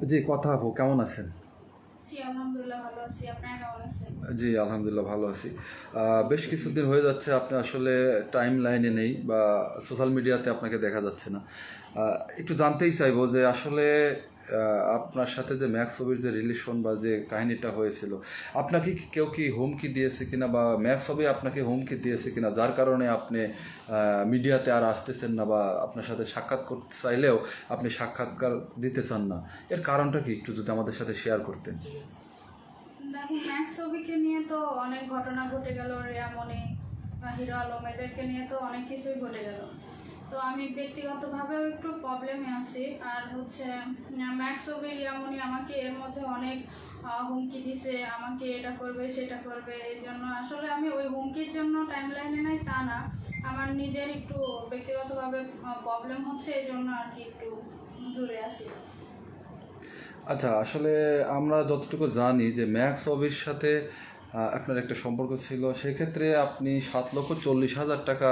জি কথা আপু কেমন আছেন? জি আলহামদুলিল্লাহ ভালো আছি। বেশ কিছুদিন হয়ে যাচ্ছে আপনি আসলে টাইম লাইনে নেই বা সোশ্যাল মিডিয়াতে আপনাকে দেখা যাচ্ছে না। একটু জানতেই চাইব যে আসলে আপনার সাথে যে ম্যাক্স ছবির যে রিলেশন বা যে কাহিনীটা হয়েছিল, আপনাকে কেউ কি হুমকি দিয়েছে কিনা বা ম্যাক্স ছবি আপনাকে হুমকি দিয়েছে কিনা, যার কারণে আপনি মিডিয়াতে আর আসতেছেন না বা আপনার সাথে সাক্ষাৎ করতে চাইলেও আপনি সাক্ষাৎকার দিতে চান না? এর কারণটা কি? একটু যদি আমাদের সাথে শেয়ার করতেন। দেখুন ম্যাক্স নিয়ে তো অনেক ঘটনা ঘটে গেল হিরো আলম, এদেরকে নিয়ে তো অনেক কিছুই ঘটে গেল। তো আমি ব্যক্তিগতভাবেও একটু প্রবলেমে আছি। আর হচ্ছে ম্যাক্স ছবি রিয়ামনি আমাকে এর মধ্যে অনেক হুমকি দিছে আমাকে এটা করবে সেটা করবে এই জন্য আসলে আমি ওই হুমকির জন্য টাইম লাইনে নাই তা না আমার নিজের একটু ব্যক্তিগতভাবে প্রবলেম হচ্ছে এই জন্য আর কি একটু দূরে আছি আচ্ছা আসলে আমরা যতটুকু জানি যে ম্যাক্স অবির সাথে আপনার একটা সম্পর্ক ছিল সেক্ষেত্রে আপনি সাত লক্ষ চল্লিশ হাজার টাকা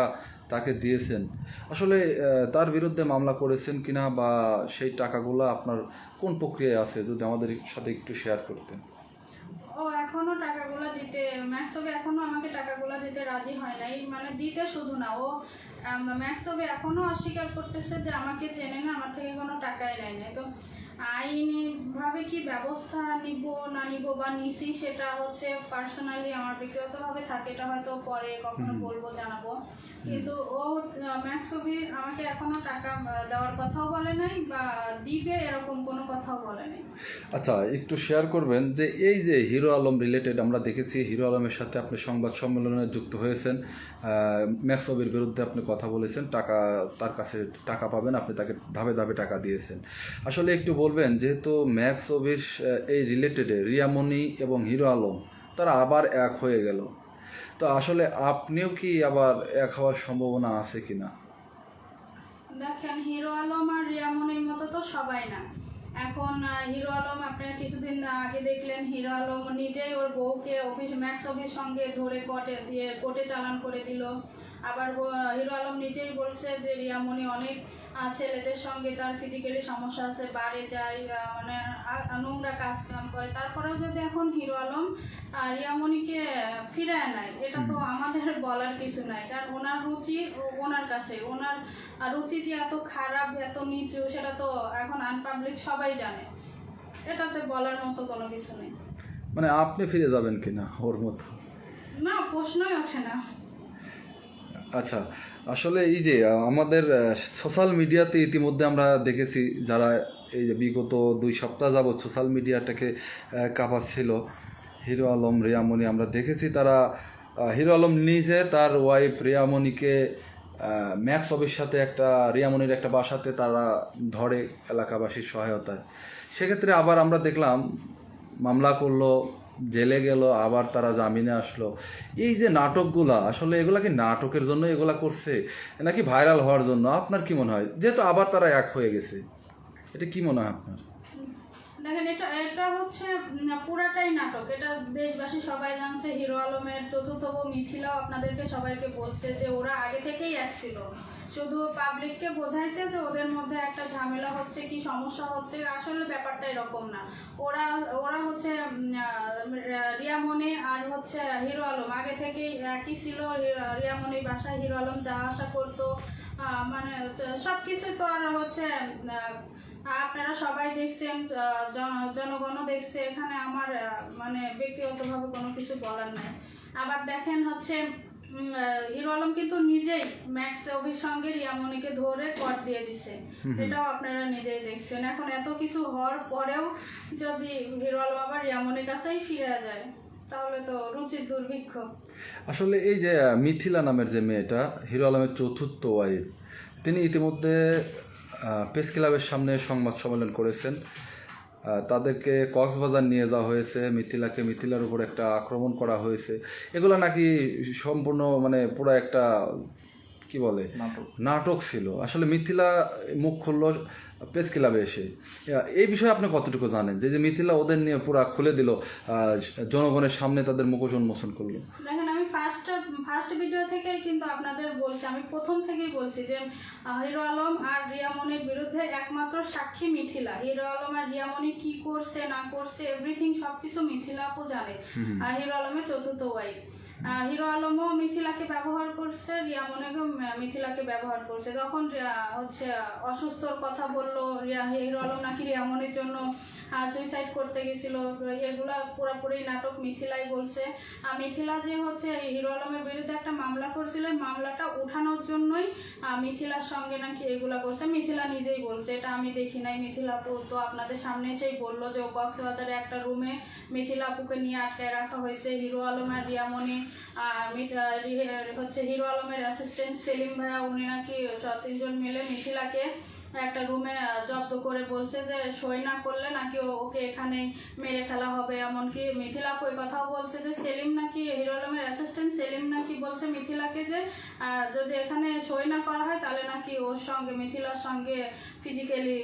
তাকে দিয়েছেন। আসলে তার বিরুদ্ধে মামলা করেছেন কিনা বা সেই টাকাগুলো আপনার কোন প্রক্রিয়ায় আছে, যদি আমাদের সাথে একটু শেয়ার করতেন। ও, এখনও টাকাগুলো দিতে ম্যাক্সবে এখনও আমাকে টাকাগুলো দিতে রাজি হয় নাই। মানে দিতে শুধু না, ও ম্যাক্সবে এখনও অস্বীকার করতেছে যে আমাকে চেনে না, আমার থেকে কোনো টাকাই নেয় নাই। তো আইনি ভাবে কি ব্যবস্থা নিব না নিব বা নিছি সেটা হচ্ছে পার্সোনালি আমার ব্যক্তিগতভাবে থাকে এটা হয়তো পরে কখনো বলব জানাব। কিন্তু ও ম্যাক্সবি আমাকে এখনও টাকা দেওয়ার কথাও বলে নাই বা দিবে এরকম কোনো কথাও বলে নাই। আচ্ছা একটু শেয়ার করবেন যে এই যে হিরো আলম রিলেটেড আমরা দেখেছি হিরো আলমের সাথে আপনি সংবাদ সম্মেলনে যুক্ত হয়েছেন ম্যাক্সবের বিরুদ্ধে আপনি কথা বলেছেন টাকা তার কাছে টাকা পাবেন আপনি তাকে ধাপে ধাপে টাকা দিয়েছেন। আসলে একটু বলবেন, যেহেতু ম্যাক্সবির এই রিলেটেডে রিয়ামণি এবং হিরো আলম, তারা আবার এক হয়ে গেল। তো আসলে আপনিও কি আবার এক হওয়ার সম্ভাবনা আছে কিনা দেখেন, হিরো আলম আর রিয়ামনির মতো তো সবাই না। এখন হিরো আলম আপনারা কিছুদিন আগে দেখলেন, হিরো আলম নিজেই ওর বউকে অফিস ম্যাক্স অফিস সঙ্গে ধরে কোর্টে দিয়ে কোর্টে চালান করে দিল। আবার হিরো আলম নিজেই বলছে যে রিয়ামনি অনেক ছেলেদের সঙ্গে তার ফিজিক্যালি সমস্যা আছে বাড়ে যায় মানে নোংরা কাজ কাম করে। তারপরেও যদি এখন হিরো আলম রিয়ামণিকে ফিরে নেয় এটা তো আমাদের বলার কিছু নাই। কারণ ওনার রুচি ওনার কাছে ওনার রুচি যে এত খারাপ এত নিচু সেটা তো এখন আনপাবলিক সবাই জানে। এটাতে বলার মতো কোনো কিছু নেই। মানে আপনি ফিরে যাবেন কিনা ওর মতো? না প্রশ্নই ওঠে না। আচ্ছা আসলে এই যে আমাদের সোশ্যাল মিডিয়াতে ইতিমধ্যে আমরা দেখেছি যারা এই যে বিগত দুই সপ্তাহ যাবৎ সোশ্যাল মিডিয়াটাকে কাঁপাচ্ছিল হিরো আলম, রিয়ামণি, আমরা দেখেছি তারা হিরো আলম নিজে তার ওয়াইফ রিয়ামণিকে ম্যাক্স অফিস সাথে একটা, রিয়ামণির একটা বাসাতে তারা ধরে এলাকাবাসীর সহায়তায়। সেক্ষেত্রে আবার আমরা দেখলাম, মামলা করল জেলে গেল, আবার তারা জামিনে আসলো। এই যে নাটকগুলা, আসলে এগুলা কি নাটকের জন্য এগুলা করছে? নাকি ভাইরাল হওয়ার জন্য? আপনার কি মনে হয়? যেহেতু আবার তারা এক হয়ে গেছে, এটা কি মনে হয় আপনার? দেখেন, এটা এটা হচ্ছে পুরাটাই নাটক। এটা দেশবাসী সবাই জানছে, হিরো আলমের চতুর্থ মিথিলাও আপনাদেরকে সবাইকে বলছে যে ওরা আগে থেকেই এক ছিল। শুধু পাবলিককে বোঝাইছে যে ওদের মধ্যে একটা ঝামেলা হচ্ছে কি সমস্যা হচ্ছে আসলে ব্যাপারটা এরকম না। ওরা ওরা হচ্ছে আহ, আর হচ্ছে হিরো আলম। আগে থেকেই একই ছিল রি- রিয়ামণি বাসায় হিরো আলম যাওয়া আসা করতো। মানে সব কিছুই তো আর হচ্ছে আপনারা সবাই দেখছেন জনগণও দেখছে। এখানে আমার মানে ব্যক্তিগতভাবে কোনো কিছু বলার নাই। আবার দেখেন হচ্ছে হিরো আলম কিন্তু নিজেই ম্যাক্স অভির সঙ্গে রিয়ামণিকে ধরে কট দিয়ে দিছে। এটাও আপনারা নিজেই দেখছেন। এখন এত কিছু হওয়ার পরেও যদি হিরো আলম আবার রিয়ামণির কাছেই ফিরে যায় তাহলে তো রুচির দুর্ভিক্ষ। আসলে এই যে মিথিলা নামের যে মেয়েটা হিরো আলমের চতুর্থ ওয়াইফ তিনি ইতিমধ্যে প্রেস ক্লাবের সামনে সংবাদ সম্মেলন করেছেন। তাদেরকে কক্সবাজার নিয়ে যাওয়া হয়েছে মিথিলাকে মিথিলার উপর একটা আক্রমণ করা হয়েছে। এগুলো নাকি সম্পূর্ণ মানে পুরো একটা কি বলে? নাটক। ছিল। আসলে মিথিলা মুখ খুললো প্রেস ক্লাবে এসে এই বিষয়ে আপনি কতটুকু জানেন? যে যে মিথিলা ওদের নিয়ে পুরা খুলে দিল জনগণের সামনে তাদের মুখোশ উন্মোচন করল। ফার্স্ট ভিডিও থেকেই কিন্তু আপনাদের বলছি আমি প্রথম থেকেই বলছি যে হিরো আলম আর রিয়ামনির বিরুদ্ধে একমাত্র সাক্ষী মিথিলা। হিরো আলম আর রিয়ামনি কি করছে না করছে এভরিথিং সবকিছু মিথিলা আপু জানে। আর হিরো আলমের চতুর্থ ওয়াইফ হিরো আলমও মিথিলাকে ব্যবহার করছে রিয়ামনিকেও ম- মিথিলাকে ব্যবহার করছে। তখন রিয়া- হচ্ছে অসুস্থর কথা বলল, রিয়া- হিরো আলম নাকি রিয়ামনির জন্য সুইসাইড করতে গেছিল, এগুলা পুরোপুরি নাটক মিথিলাই বলছে। মিথিলা যে হচ্ছে, হিরো আলমের বিরুদ্ধে একটা মামলা করছিল মামলাটা উঠানোর জন্যই মিথিলার সঙ্গে নাকি এগুলা করছে। মিথিলা নিজেই বলছে, এটা আমি দেখি নাই, মিথিলা তো আপনাদের সামনে এসেই বলল যে কক্সবাজারে একটা রুমে মিথিলা আপুকে নিয়ে আটকায় রাখা হয়েছে, হিরো আলম আর রিয়ামণি হচ্ছে হিরো আলমের অ্যাসিস্ট্যান্ট সেলিম ভাইয়া উনি নাকি তিনজন মিলে মিথিলাকে একটা রুমে জব্দ করে বলছে যে, সই না করলে নাকি ওকে এখানে মেরে ফেলা হবে। এমনকি মিথিলা ওই কথাও বলছে যে, সেলিম নাকি হিরো আলমের অ্যাসিস্ট্যান্ট সেলিম নাকি বলছে মিথিলাকে যে যদি এখানে সই না করা হয়, তাহলে নাকি ওর সঙ্গে, মিথিলার সঙ্গে ফিজিক্যালি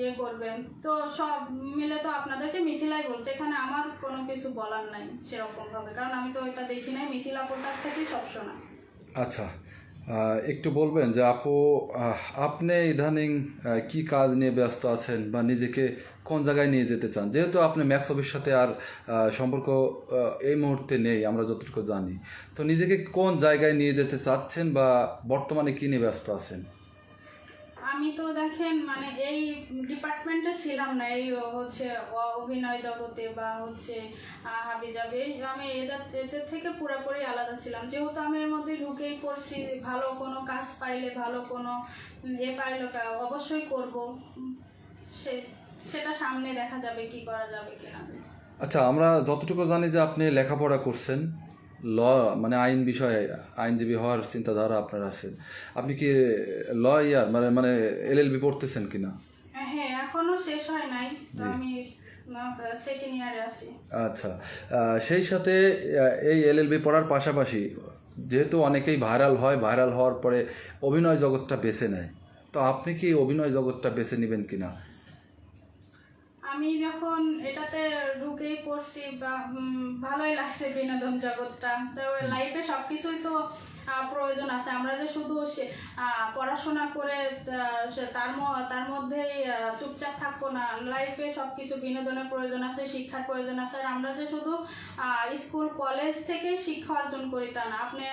ইয়ে করবেন তো সব মিলে তো আপনাদেরকে মিথিলাই বলছে। এখানে আমার কোনো কিছু বলার নাই সেরকমভাবে। কারণ আমি তো ওইটা দেখি নাই। মিথিলা কাছ থেকেই সব শোনা। আচ্ছা। একটু বলবেন যে আপু আপনি ইদানিং কি কাজ নিয়ে ব্যস্ত আছেন বা নিজেকে কোন জায়গায় নিয়ে যেতে চান? যেহেতু আপনি ম্যাক্স অফিস সাথে আর সম্পর্ক এই মুহূর্তে নেই, আমরা যতটুকু জানি। তো নিজেকে কোন জায়গায় নিয়ে যেতে চাচ্ছেন বা বর্তমানে কি নিয়ে ব্যস্ত আছেন? আমি তো দেখেন মানে এই ডিপার্টমেন্টে ছিলাম না, এই হচ্ছে অভিনয় জগতে বা হচ্ছে হাবি হাবিজাবি আমি এদের এদের থেকে পুরোপুরি আলাদা ছিলাম। যেহেতু আমি এর মধ্যে ঢুকেই পড়ছি, ভালো কোনো কাজ পাইলে ভালো কোনো এ পাইলে অবশ্যই করব। সে, সেটা সামনে দেখা যাবে কি করা যাবে কিনা। আচ্ছা আমরা যতটুকু জানি যে আপনি লেখাপড়া করছেন ল মানে আইন বিষয়ে আইনজীবী হওয়ার চিন্তাধারা আপনার আছে। আপনি কি ল ইয়ার মানে মানে এলএলবি পড়তেছেন কিনা? হ্যাঁ এখনও শেষ হয় নাই তো আমি আচ্ছা সেই সাথে এই এলএলবি পড়ার পাশাপাশি যেহেতু অনেকেই ভাইরাল হয় ভাইরাল হওয়ার পরে অভিনয় জগৎটা বেছে নেয় তো আপনি কি অভিনয় জগৎটা বেছে নেবেন কিনা? আমি যখন এটাতে ঢুকেই পড়ছি বা ভালোই লাগছে বিনোদন জগৎটা। তো লাইফে সব কিছুই তো প্রয়োজন আছে। আমরা যে শুধু পড়াশোনা করে তার তার মধ্যেই চুপচাপ থাকব না। লাইফে সব কিছু বিনোদনের প্রয়োজন আছে, শিক্ষার প্রয়োজন আছে। আর আমরা যে শুধু স্কুল কলেজ থেকেই শিক্ষা অর্জন করি তা না। আপনি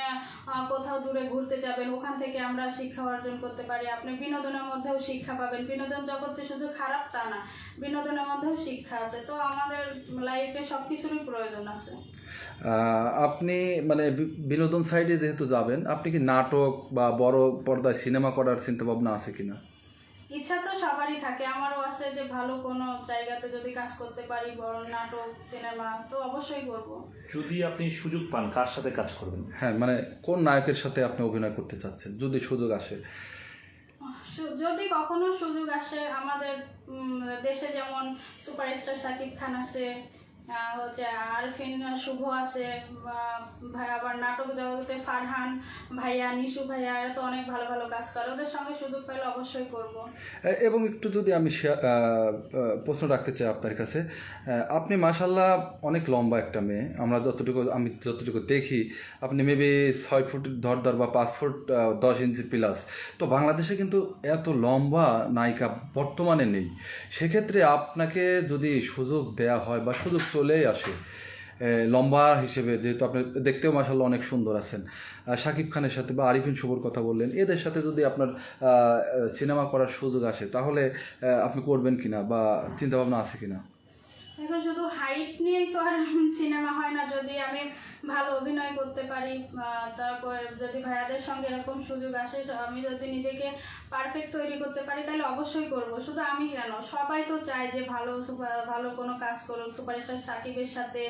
কোথাও দূরে ঘুরতে যাবেন, ওখান থেকে আমরা শিক্ষা অর্জন করতে পারি। আপনি বিনোদনের মধ্যেও শিক্ষা পাবেন। বিনোদন জগৎ যে শুধু খারাপ তা না, বিনোদনের মধ্যেও শিক্ষা আছে। তো আমাদের লাইফে সব কিছুরই প্রয়োজন আছে। আপনি মানে বিনোদন সাইডে যেহেতু যাবেন আপনি কি নাটক বা বড় পর্দায় সিনেমা করার চিন্তা ভাবনা আছে কিনা? ইচ্ছা তো সবারই থাকে। আমারও আছে যে ভালো কোনো জায়গাতে যদি কাজ করতে পারি বড় নাটক সিনেমা তো অবশ্যই করব। যদি আপনি সুযোগ পান কার সাথে কাজ করবেন? হ্যাঁ মানে কোন নায়কের সাথে আপনি অভিনয় করতে চাচ্ছেন যদি সুযোগ আসে? যদি কখনো সুযোগ আসে আমাদের দেশে যেমন সুপারস্টার শাকিব খান আছে হচ্ছে আরফিন, শুভ আছে ভাই আবার নাটক জগতে ফারহান ভাইয়া, নিশু ভাইয়া তো অনেক ভালো ভালো কাজ করে, ওদের সঙ্গে সুযোগ পেলে অবশ্যই করব। এবং একটু যদি আমি প্রশ্ন রাখতে চাই আপনার কাছে আপনি মাসাল্লাহ অনেক লম্বা একটা মেয়ে, আমরা যতটুকু, আমি যতটুকু দেখি, আপনি মেবি ছয় ফুট ধর ধর বা পাঁচ ফুট দশ ইঞ্চি প্লাস তো বাংলাদেশে কিন্তু এত লম্বা নায়িকা বর্তমানে নেই। সেক্ষেত্রে আপনাকে যদি সুযোগ দেয়া হয় বা সুযোগ চলেই আসে। লম্বা হিসেবে যেহেতু আপনি দেখতেও মাসাল্লাহ অনেক সুন্দর আছেন। শাকিব খানের সাথে বা আরিফিন শুভর কথা বললেন, এদের সাথে যদি আপনার সিনেমা করার সুযোগ আসে, তাহলে আপনি করবেন কিনা বা চিন্তা ভাবনা আছে কিনা? এখন শুধু হাইট নিয়েই তো আর সিনেমা হয় না, যদি আমি ভালো অভিনয় করতে পারি তারপর যদি ভাইয়াদের সঙ্গে এরকম সুযোগ আসে আমি যদি নিজেকে পারফেক্ট তৈরি করতে পারি, তাহলে অবশ্যই করব। শুধু আমি কেন? সবাই তো চায় যে ভালো ভালো কোনো কাজ করুক সুপারস্টার সাকিবের সাথে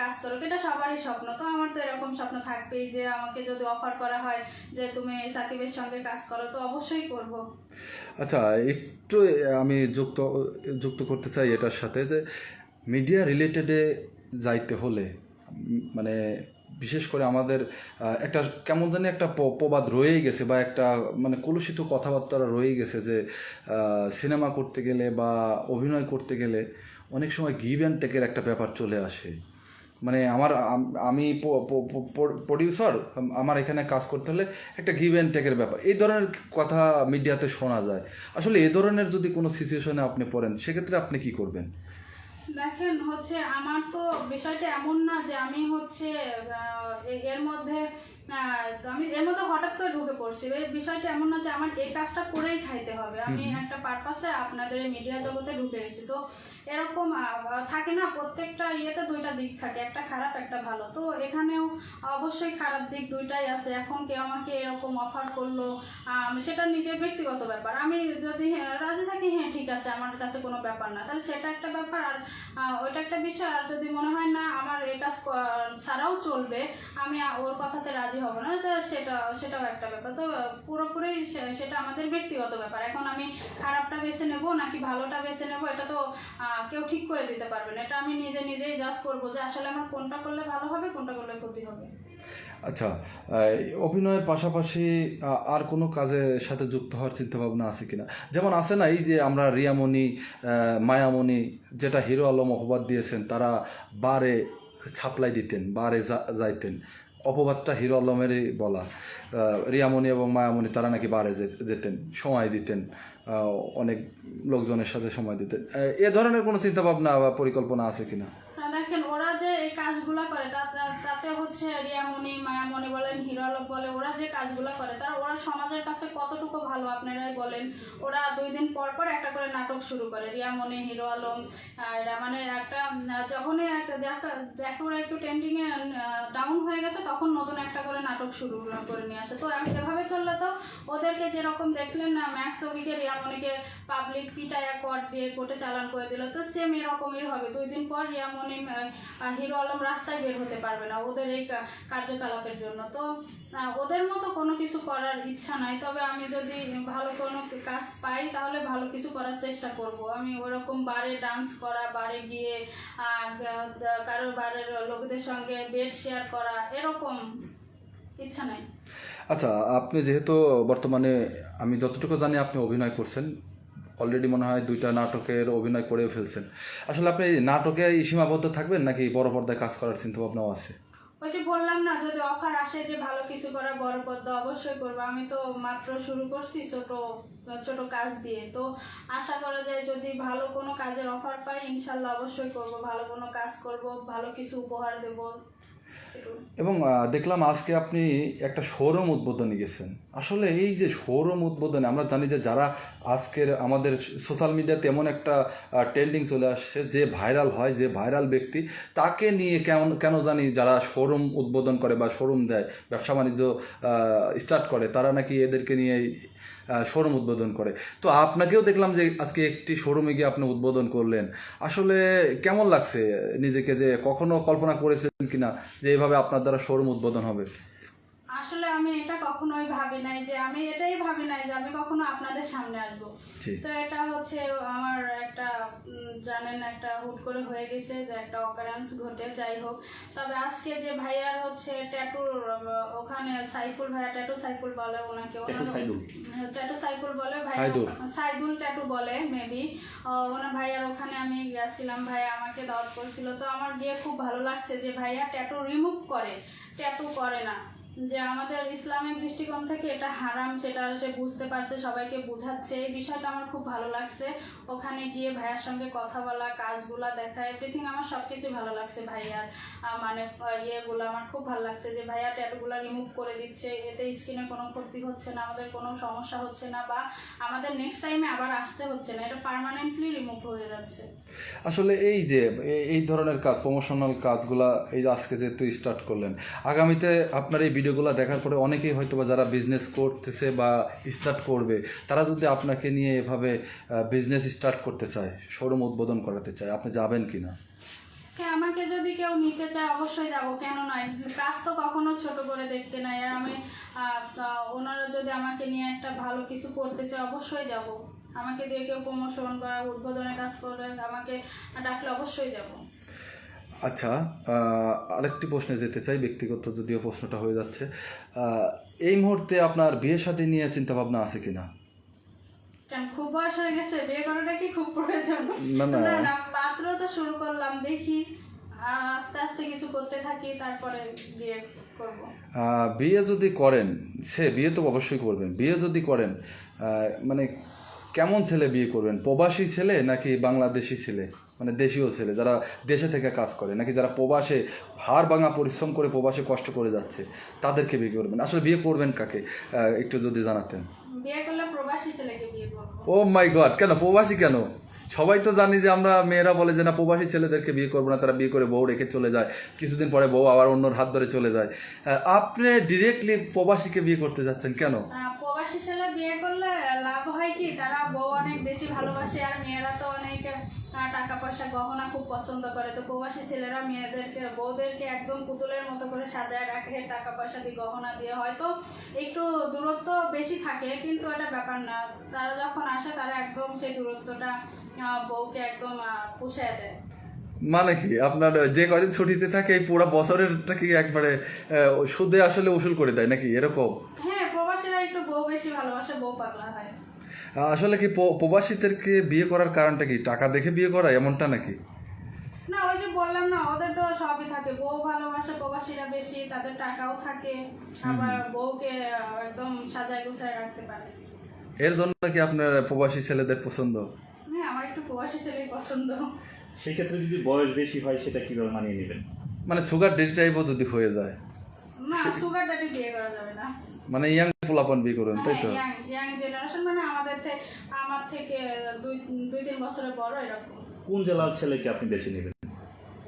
কাজ করুক। এটা সবারই স্বপ্ন। তো আমার তো এরকম স্বপ্ন থাকবেই যে আমাকে যদি অফার করা হয় যে তুমি সাকিবের সঙ্গে কাজ করো, তো অবশ্যই করব। আচ্ছা একটু আমি যুক্ত যুক্ত করতে চাই এটার সাথে যে মিডিয়া রিলেটেডে যাইতে হলে মানে বিশেষ করে আমাদের একটা কেমন জানি একটা প্রবাদ রয়েই গেছে বা একটা মানে কলুষিত কথাবার্তা রয়েই গেছে যে সিনেমা করতে গেলে বা অভিনয় করতে গেলে অনেক সময় গিভ অ্যান্ড টেকের একটা ব্যাপার চলে আসে। মানে আমার, আমি প্রডিউসার আমার এখানে কাজ করতে হলে একটা গিভ অ্যান্ড টেকের ব্যাপার। এই ধরনের কথা মিডিয়াতে শোনা যায়। আসলে এ ধরনের যদি কোনো সিচুয়েশনে আপনি পড়েন, সেক্ষেত্রে আপনি কি করবেন? দেখেন, হচ্ছে আমার তো বিষয়টা এমন না যে আমি হচ্ছে এর মধ্যে আমি এর মধ্যে হঠাৎ করে ঢুকে পড়ছি। এই বিষয়টা এমন না যে আমার এই কাজটা করেই খাইতে হবে। আমি একটা পারপাসে আপনাদের মিডিয়া জগতে ঢুকে গেছি। তো এরকম থাকে না প্রত্যেকটা ইয়েতে দুইটা দিক থাকে একটা খারাপ একটা ভালো। তো এখানেও অবশ্যই খারাপ দিক দুইটাই আছে। এখন কেউ আমাকে এরকম অফার করল সেটা নিজের ব্যক্তিগত ব্যাপার। আমি যদি হ্যাঁ, রাজি থাকি হ্যাঁ ঠিক আছে আমার কাছে কোনো ব্যাপার না। তাহলে সেটা একটা ব্যাপার। আর ওইটা একটা বিষয়। আর যদি মনে হয় না আমার এই কাজ ছাড়াও চলবে আমি ওর কথাতে রাজি হব না, তো সেটা, সেটাও একটা ব্যাপার। তো, পুরোপুরি সেটা আমাদের ব্যক্তিগত ব্যাপার। এখন আমি খারাপটা বেছে নেব নাকি ভালোটা বেছে নেব, এটা তো কেউ ঠিক করে দিতে পারবে না। এটা আমি নিজে নিজেই জাজ করব যে আসলে আমার কোনটা করলে ভালো হবে, কোনটা করলে ক্ষতি হবে। আচ্ছা অভিনয়ের পাশাপাশি আর কোনো কাজের সাথে যুক্ত হওয়ার চিন্তা ভাবনা আছে কিনা? যেমন আছে না, এই যে আমরা রিয়ামণি মায়ামণি, যেটা হিরো আলম অপবাদ দিয়েছেন, তারা বারে ছাপলাই দিতেন, বারে যাইতেন। অপবাদটা হিরো আলমেরই বলা। রিয়া রিয়ামণি এবং মায়ামণি তারা নাকি বারে যেতেন সময় দিতেন অনেক লোকজনের সাথে সময় দিতেন। এ ধরনের কোনো চিন্তাভাবনা বা পরিকল্পনা আছে কিনা? না, দেখেন ওরা যে এই কাজগুলা করে হচ্ছে রিয়ামণি মায়ামণি বলেন, হিরো আলম বলে ওরা যে কাজগুলো করে, তারা, ওরা সমাজের কাছে কতটুকু ভালো আপনারাই বলেন? ওরা দুই দিন পর পর একটা করে নাটক শুরু করে রিয়ামণি হিরো আলম এরা মানে একটা, যখনই একটা দেখা, দেখে ওরা একটু ট্রেন্ডিং এ ডাউন হয়ে গেছে, তখন নতুন একটা করে নাটক শুরু করে নিয়ে আসে। তো এভাবে চললে, তো ওদেরকে যেরকম দেখলেন না ম্যাক্স অভিকে রিয়ামণিকে পাবলিক পিটায়া কোর্ট দিয়ে কোর্টে চালান করে দিল, তো সেম এরকমই হবে। দুই দিন পর রিয়ামণি হিরো আলম রাস্তায় বের হতে পারবে না। ওদের এই কার্যকলাপের জন্য। তো ওদের মতো কোনো কিছু করার ইচ্ছা নাই, তবে আমি যদি ভালো কোনো কাজ পাই, তাহলে ভালো কিছু করার চেষ্টা করব। আমি ওরকম বারে ডান্স করা, বারে গিয়ে কারোর বারের লোকদের সঙ্গে বেড শেয়ার করা, এরকম ইচ্ছা নাই। আচ্ছা আপনি যেহেতু বর্তমানে, আমি যতটুকু জানি আপনি অভিনয় করছেন অলরেডি মনে হয় দুইটা নাটকের অভিনয় করে ফেলছেন। আসলে আপনি নাটকে সীমাবদ্ধ থাকবেন নাকি বড় পর্দায় কাজ করার চিন্তা ভাবনাও আছে? ওই যে বললাম না, যদি অফার আসে যে ভালো কিছু করার বড় পদ্ম অবশ্যই করব। আমি তো মাত্র শুরু করছি ছোট ছোট কাজ দিয়ে। তো আশা করা যায় যদি ভালো কোনো কাজের অফার পাই, ইনশাল্লাহ অবশ্যই করব। ভালো কোনো কাজ করব, ভালো কিছু উপহার দেব। এবং দেখলাম আজকে আপনি একটা শোরুম উদ্বোধনে গেছেন। আসলে এই যে শোরুম উদ্বোধনে আমরা জানি যে যারা আজকের আমাদের সোশ্যাল মিডিয়াতে এমন একটা ট্রেন্ডিং চলে আসছে, যে ভাইরাল হয়, যে ভাইরাল ব্যক্তি, তাকে নিয়ে কেমন, কেন জানি যারা শোরুম উদ্বোধন করে বা শোরুম দেয়, ব্যবসা বাণিজ্য স্টার্ট করে, তারা নাকি এদেরকে নিয়ে শোরুম উদ্বোধন করে। তো আপনাকেও দেখলাম যে আজকে একটি শোরুমে গিয়ে আপনি উদ্বোধন করলেন। আসলে কেমন লাগছে নিজেকে যে কখনো কল্পনা করেছিলেন কিনা যে এইভাবে আপনার দ্বারা শোরুম উদ্বোধন হবে? আসলে আমি এটা কখনোই ভাবি নাই যে আমি এটাই ভাবি নাই যে আমি কখনো আপনাদের সামনে আসব। তো এটা হচ্ছে আমার একটা জানেন একটা হুট করে হয়ে গেছে যে একটা অকারেন্স ঘটে যাই হোক। তবে আজকে যে ভাইয়ার হচ্ছে ট্যাটুর ওখানে সাইফুল ভাইয়া ট্যাটু সাইফুল বলে ওনাকে। ট্যাটু সাইফুল বলে ভাইয়া। সাইদুল। সাইদুল ট্যাটু বলে মেবি ওনার ভাইয়ার ওখানে আমি গেছিলাম ভাইয়া আমাকে দাওয়াত করছিল। তো আমার গিয়ে খুব ভালো লাগছে যে ভাইয়া ট্যাটু রিমুভ করে ট্যাটু করে না। যে আমাদের ইসলামিক দৃষ্টিকোণ থেকে এটা হারাম, সেটা সে বুঝতে পারছে, সবাইকে বোঝাচ্ছে। এই বিষয়টা আমার খুব ভালো লাগছে। ওখানে গিয়ে ভাইয়ার সঙ্গে কথা বলা, কাজগুলা দেখা এভরিথিং আমার সব কিছুই ভালো লাগছে ভাইয়ার। মানে ইয়েগুলো আমার খুব ভালো লাগছে যে ভাইয়া ট্যাটুগুলো রিমুভ করে দিচ্ছে। এতে স্কিনে কোনো ক্ষতি হচ্ছে না, আমাদের কোনো সমস্যা হচ্ছে না বা আমাদের নেক্সট টাইমে আবার আসতে হচ্ছে না, এটা পার্মানেন্টলি রিমুভ হয়ে যাচ্ছে। আসলে এই যে এই ধরনের কাজ প্রমোশনাল কাজগুলা এই আজকে যেহেতু স্টার্ট করলেন, আগামীতে আপনার এই ভিডিওগুলো দেখার পরে অনেকেই হয়তো বা যারা বিজনেস করতেছে বা স্টার্ট করবে, তারা যদি আপনাকে নিয়ে এভাবে বিজনেস স্টার্ট করতে চায় শোরুম উদ্বোধন করাতে চায়, আপনি যাবেন কি না হ্যাঁ আমাকে যদি কেউ নিতে চায়, অবশ্যই যাব। কেন নয় কাজ তো কখনো ছোট করে দেখতে নাই। আর আমি ওনারা যদি আমাকে নিয়ে একটা ভালো কিছু করতে চায়, অবশ্যই যাব। আমাকে দিয়ে কেউ প্রমোশন বা উদ্বোধনের কাজ করে আমাকে ডাকলে অবশ্যই যাব। আচ্ছা আরেকটি প্রশ্নে যেতে চাই ব্যক্তিগত যদিও প্রশ্নটা হয়ে যাচ্ছে। এই মুহূর্তে আপনার বিয়ে শাদী নিয়ে চিন্তা ভাবনা আছে কিনা? খুব বয়স হয়ে গেছে বিয়ে করাটা কি খুব প্রয়োজন? না। না। মাত্র তো শুরু করলাম দেখি আস্তে আস্তে কিছু করতে থাকি তারপরে বিয়ে করব। বিয়ে যদি করেন সে বিয়ে তো অবশ্যই করবেন বিয়ে যদি করেন মানে কেমন ছেলে বিয়ে করবেন? প্রবাসী ছেলে নাকি বাংলাদেশি ছেলে? মানে দেশীয় ছেলে যারা দেশে থেকে কাজ করে নাকি যারা প্রবাসে হাড় ভাঙা পরিশ্রম করে প্রবাসে কষ্ট করে যাচ্ছে তাদেরকে বিয়ে করবেন? আসলে বিয়ে করবেন কাকে? একটু যদি জানাতেন। ও মাই গড কেন? প্রবাসী কেন? সবাই তো জানি যে আমরা মেয়েরা বলে যে না প্রবাসী ছেলেদেরকে বিয়ে করব না তারা বিয়ে করে বউ রেখে চলে যায়। কিছুদিন পরে বউ আবার অন্যর হাত ধরে চলে যায়। আপনি ডিরেক্টলি প্রবাসীকে বিয়ে করতে যাচ্ছেন কেন? প্রবাসী ছেলে বিয়ে করলে লাভ হয় কি? তারা বউ অনেক বেশি ভালোবাসে আর মেয়েরা তো অনেক টাকা পয়সা গহনা খুব পছন্দ করে। তো প্রবাসী ছেলেরা মেয়েদেরকে বউদেরকে একদম পুতুলের মতো করে সাজায় রাখে টাকা পয়সা দিয়ে গহনা দিয়ে। হয়তো একটু দূরত্ব বেশি থাকে কিন্তু এটা ব্যাপার না। তারা যখন আসে তারা একদম সেই দূরত্বটা বউকে একদম পুষায় দেয়। মানে কি? আপনার যে কদিন ছুটিতে থাকে এই পুরো বছরেরটা কি একবারে সুদে আসলে উসুল করে দেয় নাকি? এরকম হ্যাঁ প্রবাসীরা একটু বউ বেশি ভালোবাসে বউ পাগলা হয়। আসলে কি প্রবাসীদেরকে বিয়ে করার কারণটা কি? টাকা দেখে বিয়ে করা এমনটা নাকি? না ওই যে বললাম না ওদের তো সবই থাকে। বউ ভালোবাসে প্রবাসীরা বেশি তাদের টাকাও থাকে। আবার বউকে একদম সাজায় গুছায় রাখতে পারে। এর জন্য কি আপনার প্রবাসী ছেলেদের পছন্দ? হ্যাঁ আমার একটু প্রবাসী ছেলেই পছন্দ। সেক্ষেত্রে যদি বয়স বেশি হয় সেটা কীভাবে মানিয়ে নেবেন? মানে সুগার ডেডি টাইপও যদি হয়ে যায়। না সুগার ড্যাডি বিয়ে করা যাবে না। মানে ইয়াং পোলাপন বিয়ে করবেন তাই তো? ইয়াং জেনারেশন মানে আমাদের থেকে আমার থেকে দুই দুই তিন বছরের বড় এরকম। কোন জেলার ছেলেকে আপনি বেছে নেবেন?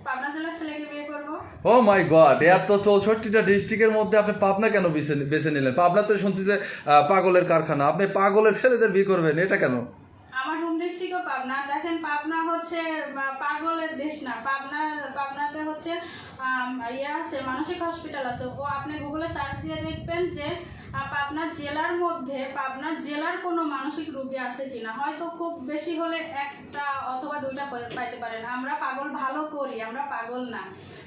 পাবনা জেলার ছেলেকে বিয়ে করব। ও মাই গড এত চৌষট্টিটা ডিস্ট্রিক্টের মধ্যে আপনি পাবনা কেন বেছে বেছে নিলেন? পাবনা তো শুনছি যে পাগলের কারখানা। আপনি পাগলের ছেলেদের বিয়ে করবেন এটা কেন? আমার হোম ডিস্ট্রিক্টও পাবনা। দেখেন পাবনা হচ্ছে পাগলের দেশ না। পাবনা পাবনাতে হচ্ছে ইয়ে আছে মানসিক হসপিটাল আছে। ও আপনি গুগলে সার্চ দিয়ে দেখবেন যে পাবনা জেলার মধ্যে পাবনা জেলার কোনো মানসিক রোগী আছে কিনা? হয়তো খুব বেশি হলে একটা অথবা দুইটা পাইতে পারেন। আমরা পাগল ভালো করি আমরা পাগল না।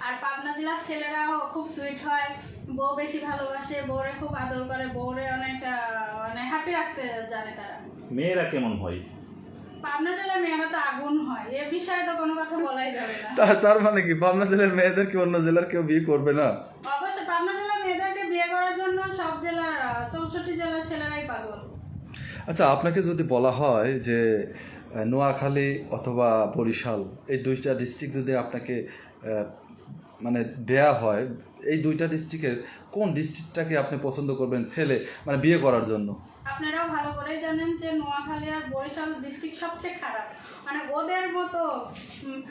আর পাবনা জেলার ছেলেরাও খুব সুইট হয় বউ বেশি ভালোবাসে বউরে খুব আদর করে বউরে অনেক মানে হ্যাপি রাখতে জানে তারা। মেয়েরা কেমন হয়? পাবনা জেলার মেয়েরা তো আগুন হয় এ বিষয়ে তো কোনো কথা বলাই যাবে না। তার মানে কি? পাবনা জেলার মেয়েদের কি অন্য জেলার কেউ বিয়ে করবে না অবশ্য পাবনা জেলার মেয়েদেরকে বিয়ে করার জন্য সব জেলার চৌষট্টি জেলার ছেলেরাই পাগল আচ্ছা আপনাকে যদি বলা হয় যে নোয়াখালী অথবা বরিশাল, এই দুইটা ডিস্ট্রিক্ট যদি আপনাকে মানে দেয়া হয়, এই দুইটা ডিস্ট্রিক্টের কোন ডিস্ট্রিক্টটাকে আপনি পছন্দ করবেন ছেলে মানে বিয়ে করার জন্য? আপনারাও ভালো করেই জানেন যে নোয়াখালী আর বরিশাল ডিস্ট্রিক্ট সবচেয়ে খারাপ। মানে ওদের মতো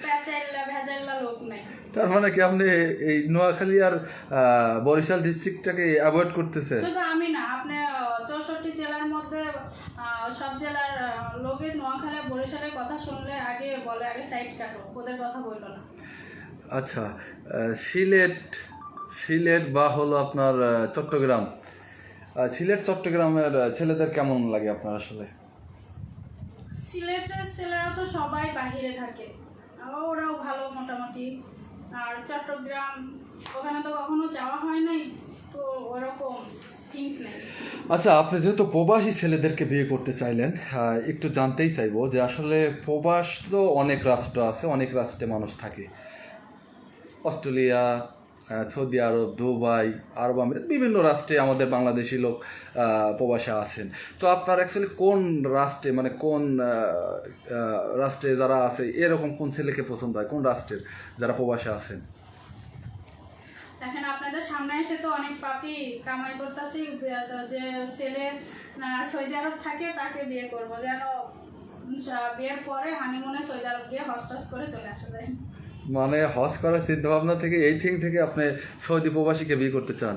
প্যাচাইল্লা ভেজাইল্লা লোক নেই। তার মানে কি আপনি এই নোয়াখালী আর বরিশাল ডিস্ট্রিক্টটাকে অ্যাভয়েড করতেছেন? শুধু আমি না আপনি চৌষট্টি জেলার মধ্যে সব জেলার লোকের নোয়াখালী আর বরিশালের কথা শুনলে আগে বলে আগে সাইড কাটো ওদের কথা বলল না। আচ্ছা সিলেট সিলেট বা হলো আপনার চট্টগ্রাম। সিলেট চট্টগ্রামের ছেলেদের কেমন লাগে আপনার আসলে? সিলেটের ছেলেরা তো সবাই বাহিরে থাকে। ওরাও ভালো মোটামুটি। আর চট্টগ্রাম ওখানে তো কখনো যাওয়া হয় নাই তো ওরকম আচ্ছা আপনি যেহেতু প্রবাসী ছেলেদেরকে বিয়ে করতে চাইলেন একটু জানতেই চাইব যে আসলে প্রবাস তো অনেক রাষ্ট্র আছে অনেক রাষ্ট্রে মানুষ থাকে। Australia Saudi Arab, Dubai, Arab Emirates, বিভিন্ন রাষ্ট্রে আমাদের বাংলাদেশি লোক প্রবাসে আছেন। তো আপনার অ্যাকচুয়ালি কোন রাষ্ট্রে মানে কোন রাষ্ট্রে যারা আছে, এরকম কোন ছেলেকে পছন্দ হয়? কোন রাষ্ট্রের যারা প্রবাসে আছেন? দেখেন, আপনাদের সামনে এসে তো অনেক পাপি কামাই করতেছি যে ছেলে সৌদি আরব থাকে, তাকে বিয়ে করব। যেন বিয়ের পরে হানিমুনে সৌদি আরব গিয়ে হস্টাস করে চলে আসা যায়। মানে হজ করার চিন্তা ভাবনা থেকে এই থিং থেকে আপনি সৌদি প্রবাসীকে বিয়ে করতে চান।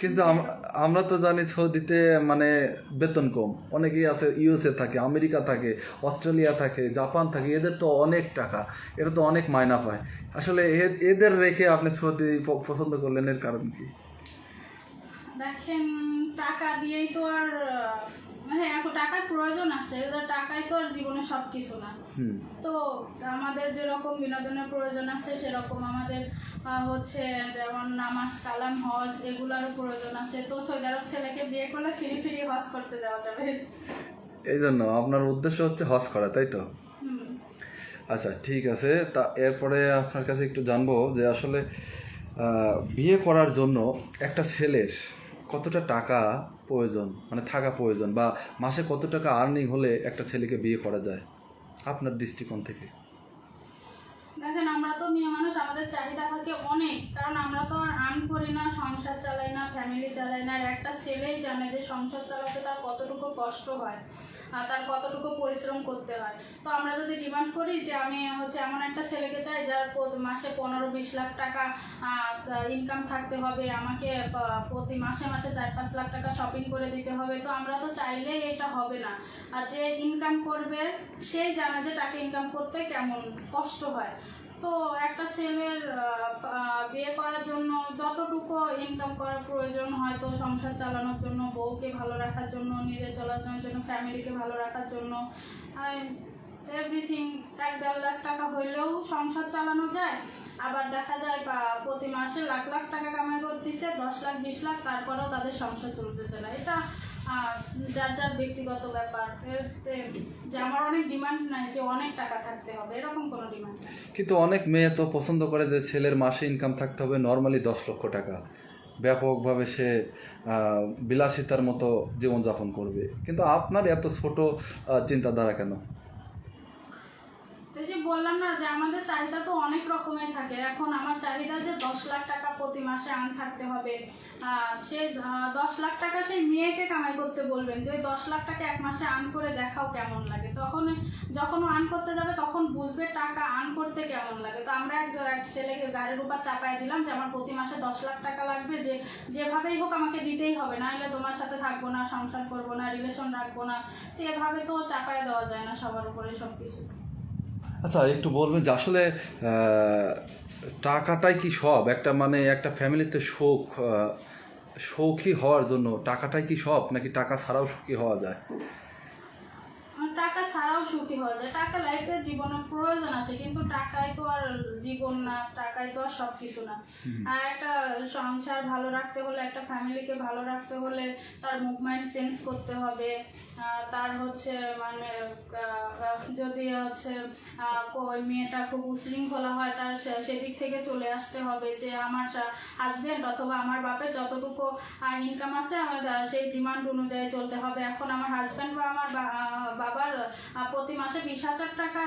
কিন্তু আমরা তো জানি সৌদিতে মানে বেতন কম। অনেকেই আছে ইউএসএ থাকে আমেরিকা থাকে অস্ট্রেলিয়া থাকে জাপান থাকে এদের তো অনেক টাকা। এরা তো অনেক মায়না পায়। আসলে এদের রেখে আপনি সৌদি পছন্দ করলেন এর কারণ কি? দেখেন টাকা দিয়েই তো আর হ্যাঁ এখন টাকার প্রয়োজন আছে টাকাই তো আর জীবনে সব কিছু না। হুম। তো আমাদের যেরকম বিনোদনের প্রয়োজন আছে সেরকম আমাদের হচ্ছে যেমন নামাজ কালাম হজ এগুলারও প্রয়োজন আছে। তো সৌদি আরব ছেলেকে বিয়ে করলে ফিরি ফিরি হজ করতে যাওয়া যাবে। এই জন্য আপনার উদ্দেশ্য হচ্ছে হজ করা তাই তো? আচ্ছা ঠিক আছে। তা এরপরে আপনার কাছে একটু জানব যে আসলে বিয়ে করার জন্য একটা ছেলের কতটা টাকা প্রয়োজন মানে থাকা প্রয়োজন বা মাসে কত টাকা আর্নিং হলে একটা ছেলেকে বিয়ে করা যায়? আপনার দৃষ্টিকোণ থেকে। দেখেন, আমরা তো মেয়ে মানুষ, আমাদের চাহিদা থাকে অনেক। কারণ আমরা তো আর আর্ন করি না, সংসার চালাই না ফ্যামিলি চালাই না, আর একটা ছেলেই জানে যে সংসার চালাতে তার কতটুকু কষ্ট হয় আর তার কতটুকু পরিশ্রম করতে হয়। তো আমরা যদি ডিমান্ড করি যে আমি হচ্ছে এমন একটা ছেলেকে চাই যার মাসে পনেরো বিশ লাখ টাকা ইনকাম থাকতে হবে, আমাকে প্রতি মাসে মাসে চার পাঁচ লাখ টাকা শপিং করে দিতে হবে, তো আমরা তো চাইলেই এটা হবে না। আর যে ইনকাম করবে, সেই জানে যে টাকা ইনকাম করতে কেমন কষ্ট হয়। তো একটা ছেলের বিয়ে করার জন্য যতটুকু ইনকাম করার প্রয়োজন হয়তো সংসার চালানোর জন্য, বউকে ভালো রাখার জন্য নিজে চলার জন্য ফ্যামিলিকে ভালো রাখার জন্য এভরিথিং এক দেড় লাখ টাকা হইলেও সংসার চালানো যায়। আবার দেখা যায় বা প্রতি মাসে লাখ লাখ টাকা কামাই করতেছে, দশ লাখ, বিশ লাখ, তারপরেও তাদের সংসার চলতেছে না। এটা আহ, যার যার ব্যক্তিগত ব্যাপার যে আমার অনেক ডিমান্ড নাই যে অনেক টাকা থাকতে হবে এরকম কোনো ডিমান্ড কিন্তু অনেক মেয়ে তো পছন্দ করে যে ছেলের মাসে ইনকাম থাকতে হবে নর্মালি দশ লক্ষ টাকা। ব্যাপকভাবে সে বিলাসিতার মতো জীবনযাপন করবে। কিন্তু আপনার এত ছোট চিন্তাধারা কেন? এই যে বললাম না যে আমাদের চাহিদা তো অনেক রকমের থাকে। এখন আমার চাহিদা যে দশ লাখ টাকা প্রতি মাসে আন থাকতে হবে সে দশ লাখ টাকা সেই মেয়েকে কামাই করতে বলবেন যে দশ লাখ টাকা এক মাসে আন করে দেখাও কেমন লাগে? তখন, যখন আন করতে যাবে, তখন বুঝবে টাকা আন করতে কেমন লাগে। তো আমরা এক ছেলেকে গাড়ির উপর চাপায় দিলাম যে, আমার প্রতি মাসে দশ লাখ টাকা লাগবে, যে, যেভাবেই হোক আমাকে দিতেই হবে। না হলে তোমার সাথে থাকব না, সংসার করব না রিলেশন রাখব না। তো এভাবে তো চাপায় দেওয়া যায় না সবার উপরে সব কিছু আচ্ছা একটু বলবেন যে আসলে টাকাটাই কি সব? একটা মানে একটা ফ্যামিলিতে শোক সৌখী হওয়ার জন্য টাকাটাই কি সব? নাকি টাকা ছাড়াও সুখী হওয়া যায়? ছাড়াও সুখী হওয়া যায়। টাকা লাইফে জীবনের প্রয়োজন আছে কিন্তু টাকাই তো আর জীবন না টাকাই তো আর সব কিছু না আর একটা সংসার ভালো রাখতে হলে একটা ফ্যামিলিকে ভালো রাখতে হলে তার মুভমেন্ট চেঞ্জ করতে হবে। তার হচ্ছে মানে যদি হচ্ছে ওই মেয়েটা খুব উশৃঙ্খলা হয় তার সেদিক থেকে চলে আসতে হবে যে আমার হাজবেন্ড অথবা আমার বাপের যতটুকু ইনকাম আছে আমার সেই ডিমান্ড অনুযায়ী চলতে হবে। এখন আমার হাজব্যান্ড বা আমার বাবার প্রতি মাসে বিশ হাজার টাকা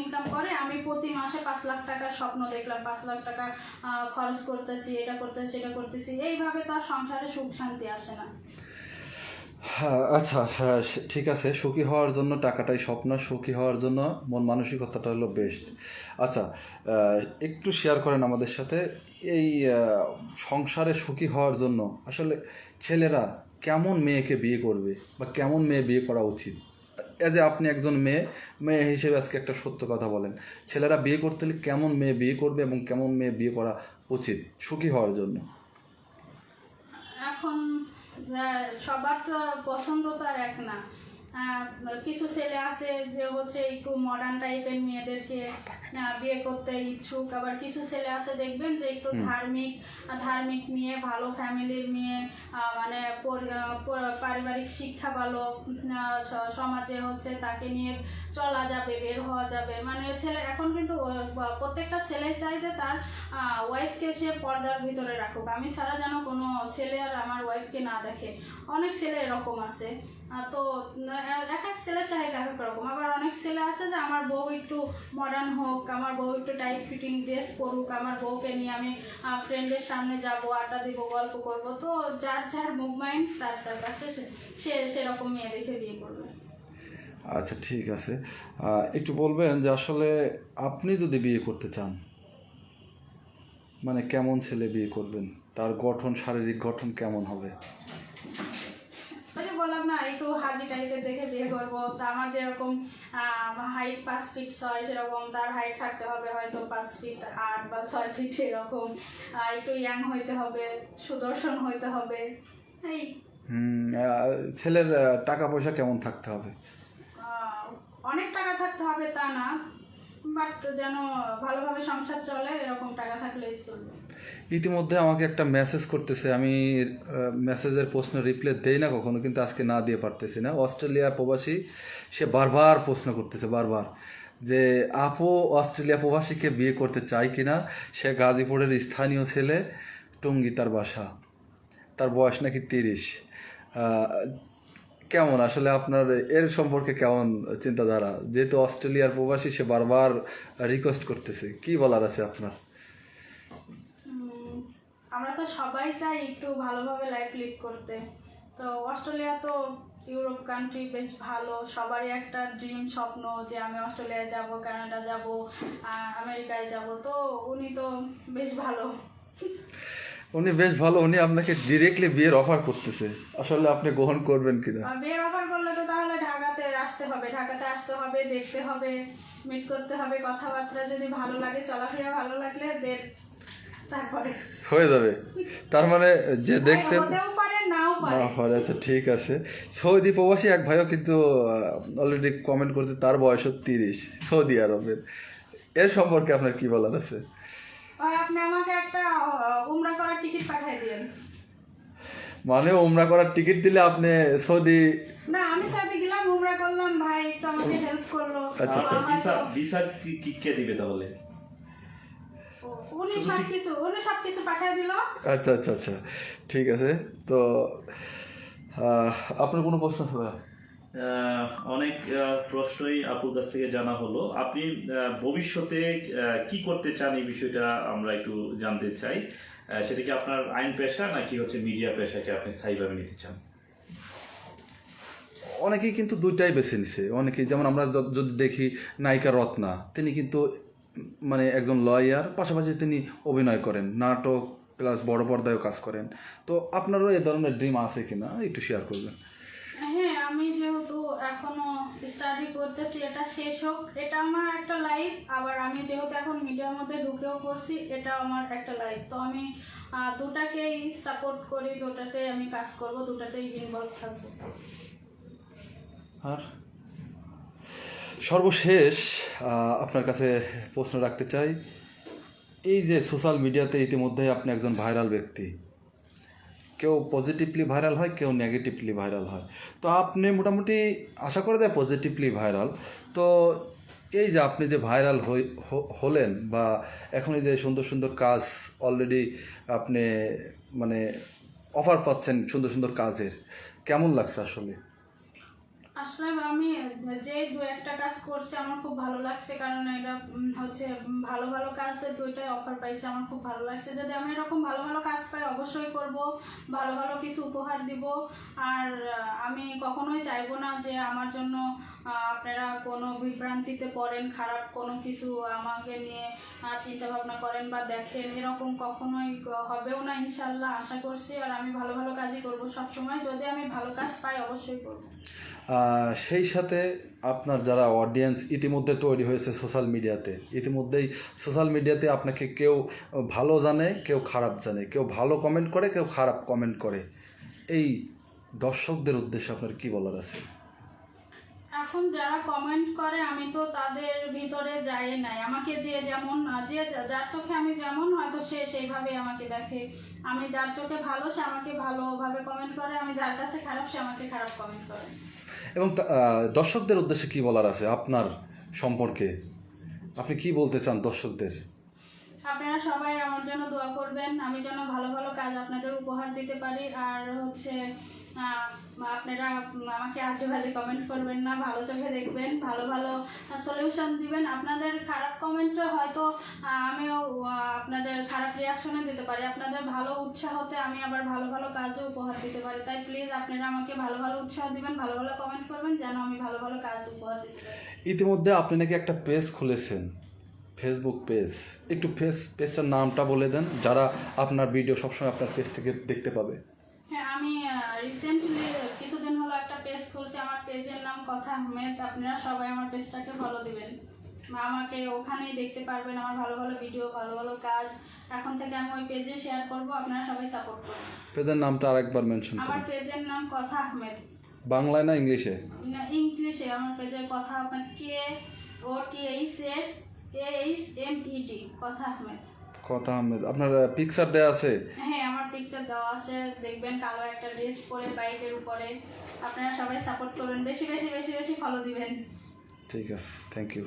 ইনকাম করে। আমি প্রতি মাসে পাঁচ লাখ টাকার স্বপ্ন দেখলাম, পাঁচ লাখ টাকা খরচ করতেছি, এটা করতেছি, সেটা করতেছি। এইভাবে তো আর সংসারে সুখ শান্তি আসে না। হ্যাঁ আচ্ছা হ্যাঁ ঠিক আছে। সুখী হওয়ার জন্য টাকাটাই স্বপ্ন, সুখী হওয়ার জন্য মন মানসিকতাটা হলো বেস্ট আচ্ছা একটু শেয়ার করেন আমাদের সাথে। এই সংসারে সুখী হওয়ার জন্য আসলে ছেলেরা কেমন মেয়েকে বিয়ে করবে বা কেমন মেয়ে বিয়ে করা উচিত? এজ এ আপনি একজন মেয়ে মেয়ে হিসেবে আজকে একটা সত্য কথা বলেন। ছেলেরা বিয়ে করতে হলে কেমন মেয়ে বিয়ে করবে এবং কেমন মেয়ে বিয়ে করা উচিত? সুখী হওয়ার জন্য। এখন সবার তো পছন্দ তো আর এক না। কিছু ছেলে আছে যে হচ্ছে একটু মডার্ন টাইপের মেয়েদেরকে বিয়ে করতে ইচ্ছুক। আবার কিছু ছেলে আছে দেখবেন যে একটু ধার্মিক ধার্মিক মেয়ে ভালো ফ্যামিলির মেয়ে মানে পারিবারিক শিক্ষা ভালো সমাজে হচ্ছে তাকে নিয়ে চলা যাবে বের হওয়া যাবে। মানে ছেলে এখন কিন্তু প্রত্যেকটা ছেলে চাই যে তার ওয়াইফকে সে পর্দার ভিতরে রাখুক। আমি ছাড়া যেন কোনো ছেলে আর আমার ওয়াইফকে না দেখে। অনেক ছেলে এরকম আছে। তো এক এক ছেলের চাহিদা এক রকম। আবার অনেক ছেলে আছে যে আমার বউ একটু মডার্ন হোক, আমার বউ একটু টাইট ফিটিং ড্রেস পরুক, আমার বউকে নিয়ে আমি ফ্রেন্ডের সামনে যাব, আড্ডা দিব, গল্প করব। তো যার যার মুভমেন্ট তার তার কাছে সে সেরকম মেয়ে দেখে বিয়ে করবে। আচ্ছা ঠিক আছে। একটু বলবেন যে আসলে আপনি যদি বিয়ে করতে চান মানে কেমন ছেলে বিয়ে করবেন? তার গঠন, শারীরিক গঠন কেমন হবে? ওই যে বললাম না একটু হাজি টাইপের দেখে বিয়ে করব। তা আমার যেরকম হাইট পাঁচ ফিট ছয় সেরকম তার হাইট থাকতে হবে হয়তো পাঁচ ফিট আট বা ছয় ফিট এরকম। একটু ইয়াং হইতে হবে সুদর্শন হইতে হবে। এই। ছেলের টাকা পয়সা কেমন থাকতে হবে? অনেক টাকা থাকতে হবে তা না বাট যেন ভালোভাবে সংসার চলে এরকম টাকা থাকলেই চলবে। ইতিমধ্যে আমাকে একটা মেসেজ করতেছে, আমি মেসেজের প্রশ্ন রিপ্লাই দেই না কখনো, কিন্তু আজকে না দিয়ে পারতেছি না। অস্ট্রেলিয়া প্রবাসী, সে বারবার প্রশ্ন করতেছে, বারবার, যে, আপু, অস্ট্রেলিয়া প্রবাসীকে বিয়ে করতে চায় কিনা? সে গাজীপুরের স্থানীয় ছেলে, টঙ্গী তার বাসা। তার বয়স নাকি তিরিশ। কেমন? আসলে আপনার এর সম্পর্কে কেমন চিন্তাধারা? যেহেতু অস্ট্রেলিয়ার প্রবাসী, সে বারবার রিকোয়েস্ট করতেছে, কি বলার আছে আপনার? আমরা তো সবাই চাই একটু ভালোভাবে লাইফ লিড করতে। তো অস্ট্রেলিয়া তো ইউরোপ কান্ট্রি বেশ ভালো। সবারই একটা ড্রিম স্বপ্ন যে আমি অস্ট্রেলিয়ায় যাব কানাডা যাব আমেরিকায় যাব। তো উনি তো বেশ ভালো। উনি বেশ ভালো। উনি আপনাকে ডিরেক্টলি বিয়ের অফার করতেছে। আসলে আপনি গ্রহণ করবেন কিনা? বিয়ের অফার করলে তো তাহলে ঢাকাতে আসতে হবে। ঢাকাতে আসতে হবে দেখতে হবে মিট করতে হবে কথাবার্তা যদি ভালো লাগে চলাফেরা ভালো লাগলে তারপরে হয়ে যাবে। তার মানে যে দেখছেন পারে না পারে। আচ্ছা ঠিক আছে। সৌদি প্রবাসী এক ভাইও কিন্তু অলরেডি কমেন্ট করছে তার বয়স তিরিশ সৌদি আরবের। এর সম্পর্কে আপনার কি বলার আছে? আপনি আমাকে একটা উমরা করার টিকিট পাঠিয়ে দিন মানে উমরা করার টিকিট দিলে আপনি সৌদি না আমি সাথে গেলাম উমরা করলাম ভাই একটু আমাকে হেল্প করল। আচ্ছা, আচ্ছা। ভিসা ভিসা কি দিবে তাহলে? উনি সব কিছু উনি সব কিছু পাঠিয়ে দিল। আচ্ছা আচ্ছা আচ্ছা। ঠিক আছে তো আপনার কোনো প্রশ্ন আছে আহ, অনেক প্রশ্নই আপুর কাছ থেকে জানা হলো। আপনি ভবিষ্যতে কি করতে চান এই বিষয়টা আমরা একটু জানতে চাই। সেটা কি আপনার আইন পেশা নাকি হচ্ছে মিডিয়া পেশাকে আপনি স্থায়ীভাবে নিতে চান? অনেকেই কিন্তু দুইটাই বেছে নিছে। অনেকেই যেমন আমরা যদি দেখি নায়িকা রত্না তিনি কিন্তু মানে একজন লয়ার পাশাপাশি তিনি অভিনয় করেন নাটক প্লাস বড় পর্দায়ও কাজ করেন। তো আপনারও এ ধরনের ড্রিম আছে কিনা? একটু শেয়ার করবেন। হ্যাঁ আমি যেহেতু এখনও স্টাডি করতেছি এটা শেষ হোক। এটা আমার একটা লাইফ আবার আমি যেহেতু এখন মিডিয়ার মধ্যে ঢুকেও পড়ছি এটা আমার একটা লাইফ তো আমি দুটাকেই সাপোর্ট করি দুটাতে আমি কাজ করব দুটাতেই ইনভলভ থাকব। আর? সর্বশেষ আপনার কাছে প্রশ্ন রাখতে চাই। এই যে সোশ্যাল মিডিয়াতে ইতিমধ্যে আপনি একজন ভাইরাল ব্যক্তি। কেউ পজিটিভলি ভাইরাল হয়, কেউ নেগেটিভলি ভাইরাল হয়। তো আপনি মোটামুটি আশা করা যায় পজিটিভলি ভাইরাল তো এই যে আপনি যে ভাইরাল হলেন বা এখন এই যে সুন্দর সুন্দর কাজ অলরেডি আপনি মানে অফার পাচ্ছেন সুন্দর সুন্দর কাজের, কেমন লাগছে আসলে? আসলে আমি, যে দু একটা কাজ করছি আমার খুব ভালো লাগছে, কারণ এটা হচ্ছে ভালো ভালো কাজ দুইটাই অফার পাইছে আমার খুব ভালো লাগছে। যদি আমি এরকম ভালো ভালো কাজ পাই, অবশ্যই করব, ভালো ভালো কিছু উপহার দিব। আর আমি কখনোই চাইব না যে আমার জন্য আপনারা কোনো বিভ্রান্তিতে পড়েন, খারাপ কোনো কিছু আমাকে নিয়ে চিন্তা ভাবনা করেন বা দেখেন, এরকম কখনোই হবেও না ইনশাল্লাহ, আশা করছি। আর আমি ভালো ভালো কাজই করব সবসময়। যদি আমি ভালো কাজ পাই, অবশ্যই করব। সেই সাথে আপনার যারা অডিয়েন্স ইতিমধ্যে তৈরি হয়েছে সোশ্যাল মিডিয়াতে ইতিমধ্যেই সোশ্যাল মিডিয়াতে আপনাকে কেউ ভালো জানে, কেউ খারাপ জানে, কেউ ভালো কমেন্ট করে, কেউ খারাপ কমেন্ট করে। এই দর্শকদের উদ্দেশ্যে আপনার কী বলার আছে? এখন যারা কমেন্ট করে, আমি তো তাদের ভিতরে যাই নাই। আমাকে যে যেমন, যে যার চোখে আমি যেমন, হয়তো সে সেইভাবে আমাকে দেখে। আমি যার চোখে ভালো, সে আমাকে ভালোভাবে কমেন্ট করে। আমি যার কাছে খারাপ, সে আমাকে খারাপ কমেন্ট করে। এবং দর্শকদের উদ্দেশ্যে কি বলার আছে আপনার সম্পর্কে? আপনি কি বলতে চান দর্শকদের? আপনারা সবাই আমার জন্য দোয়া করবেন। আমি যেন ভালো ভালো কাজ আপনাদের উপহার দিতে পারি। আর হচ্ছে আপনারা আমাকে আজে বাজে কমেন্ট করবেন না। ভালো চোখে দেখবেন, ভালো ভালো সলিউশন দিবেন। আপনাদের খারাপ কমেন্টে হয়তো আমিও আপনাদের খারাপ রিয়াকশনে দিতে পারি। আপনাদের ভালো উৎসাহতে আমি আবার ভালো ভালো কাজও উপহার দিতে পারি। তাই প্লিজ আপনারা আমাকে ভালো ভালো উৎসাহ দিবেন, ভালো ভালো কমেন্ট করবেন, যেন আমি ভালো ভালো কাজ উপহার দিতে পারি। ইতিমধ্যে আপনি নাকি একটা পেজ খুলেছেন। ফেসবুক পেজ একটু ফেস পেজটার নামটা বলে দেন যারা আপনার ভিডিও সবসময় আপনার পেজ থেকে দেখতে পাবে। হ্যাঁ আমি রিসেন্টলি কিছুদিন হলো একটা পেজ খুলছি আমার পেজের নাম কথা আহমেদ আপনারা সবাই আমার পেজটাকে ফলো দিবেন। আমাকে ওখানেই দেখতে পারবেন আমার ভালো ভালো ভিডিও ভালো ভালো কাজ। এখন থেকে আমি ওই পেজে শেয়ার করব আপনারা সবাই সাপোর্ট করবেন। পেজের নামটা আরেকবার মেনশন করুন। আমার পেজের নাম কথা আহমেদ। বাংলায় না ইংলিশে না, ইংলিশে আমার পেজের কথা আপনার K O T H A H M E D Kotha Ahmed. Kotha Ahmed. আপনার পিকচার দেওয়া আছে? হ্যাঁ আমার পিকচার দেওয়া আছে। দেখবেন কালো একটা ড্রেস পরে বাইকের উপরে। আপনারা সবাই সাপোর্ট করবেন। বেশি বেশি বেশি বেশি ফলো দিবেন। ঠিক আছে। Thank you